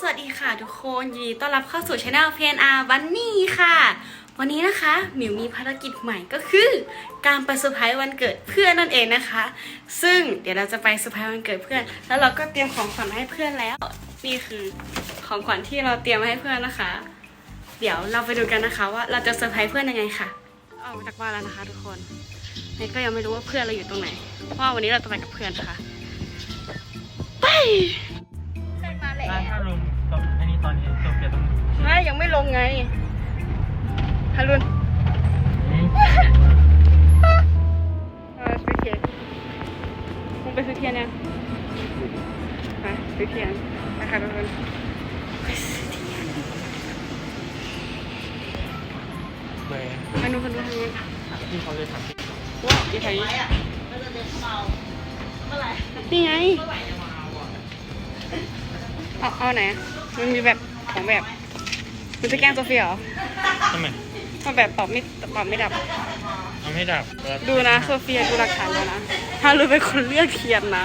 สวัสดีค่ะทุกคนยินดีต้อนรับเข้าสู่ช anel PNR วันนี้ค่ะ วันนี้นะคะหมิวมีภารกิจใหม่ก็คือ การไปเซอร์ไพรส์วันเกิดเพื่อนนั่นเองนะคะ ซึ่งเดี๋ยวเราจะไปเซอร์ไพรส์วันเกิดเพื่อน แล้วเราก็เตรียมของขวัญให้เพื่อนแล้ว นี่คือของขวัญที่เราเตรียมมาให้เพื่อนนะคะ เดี๋ยวเราไปดูกันนะคะว่าเราจะเซอร์ไพรส์เพื่อนยังไงค่ะออกมาจากบ้านแล้วนะคะ ทุกคนเนยก็ยังไม่รู้ว่าเพื่อนเราอยู่ตรงไหนเพราะว่าวันนี้เราจะไปกับเพื่อนนะคะไป ถ้าถ้าลงตอนอันนี้ตอนนี้โซเฟียต้องดูไม่ยังไม่ลงไงฮารุนเออซื้อเทียนคงไปซื้อเทียนยังไปซื้อเทียนนะคะทุกคนไปซื้อเทียนเบย์มาดูคนดูทางนี้ที่เขาเลยทำว้าวยี่ไทยนี่ไง เอาเอาไหนมันมีแบบของแบบ มันจะแกล้งโซเฟียเหรอทำไมมันแบบตอบไม่ตอบไม่ดับ เอาไม่ดับดูนะโซเฟียดูหลักฐานแล้วนะฮารุเป็นคนเลือกเทียนนะ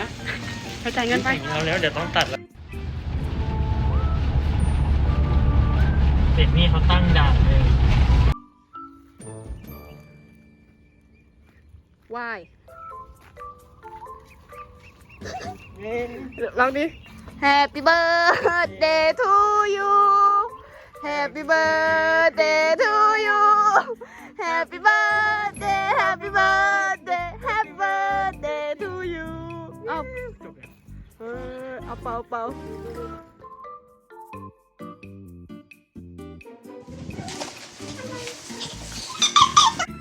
เข้าใจายเงินไปเราแล้วเดี๋ยวต้องตัดแล้วเด็กนี่เขาตั้งด่านเลย วายลองดิ Happy birthday to you Happy birthday to you Happy birthday Happy birthday Happy birthday to you เอา จบแล้ว เออเอาเป่าเป่า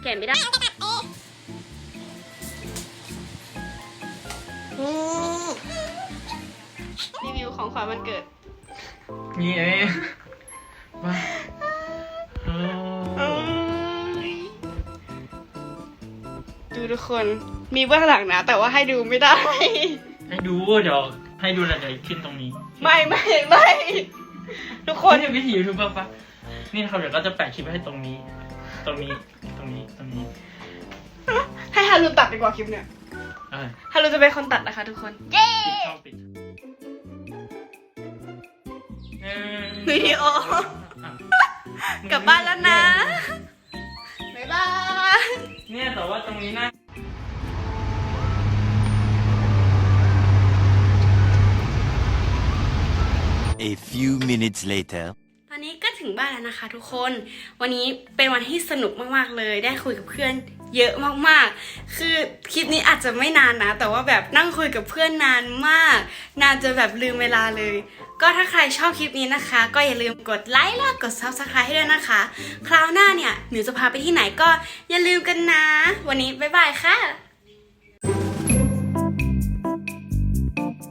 แกะไม่ได้อืมรีวิว ของขวัญวันเกิด นี่เอ้ยมาโอ้ดูทุกคนมีเบื้องหลังนะ แต่ว่าให้ดูไม่ได้ ให้ดูเดี๋ยวให้ดูแล้วเดี๋ยวขึ้นตรงนี้ ไม่ไม่ไม่ทุกคนนี่วิธียูทูบเบอร์ปะนี่นะครับเดี๋ยวก็จะแปะคลิปไว้ให้ตรงนี้ ตรงนี้ตรงนี้ตรงนี้ ให้ฮารุตัดดีกว่าคลิปเนี่ยเออฮารุจะเป็นคนตัดนะคะทุกคน เย้ วิดีโออะกลับบ้านแล้วนะ บ๊ายบาย เนี่ยแต่ว่าตรงนี้นะ A few minutes later. นี้ก็ถึงบ้านแล้วนะคะทุกคน วันนี้เป็นวันที่สนุกมากๆเลย ได้คุยกับเพื่อนเยอะมากๆ คือคลิปนี้อาจจะไม่นานนะ แต่ว่าแบบนั่งคุยกับเพื่อนนานมาก นานจนแบบลืมเวลาเลย ก็ถ้าใครชอบคลิปนี้นะคะ ก็อย่าลืมกดไลค์และกด subscribe ให้ด้วยนะคะ คราวหน้าเนี่ยหมิวจะพาไปที่ไหนก็อย่าลืมกันนะ วันนี้บ๊ายบายค่ะ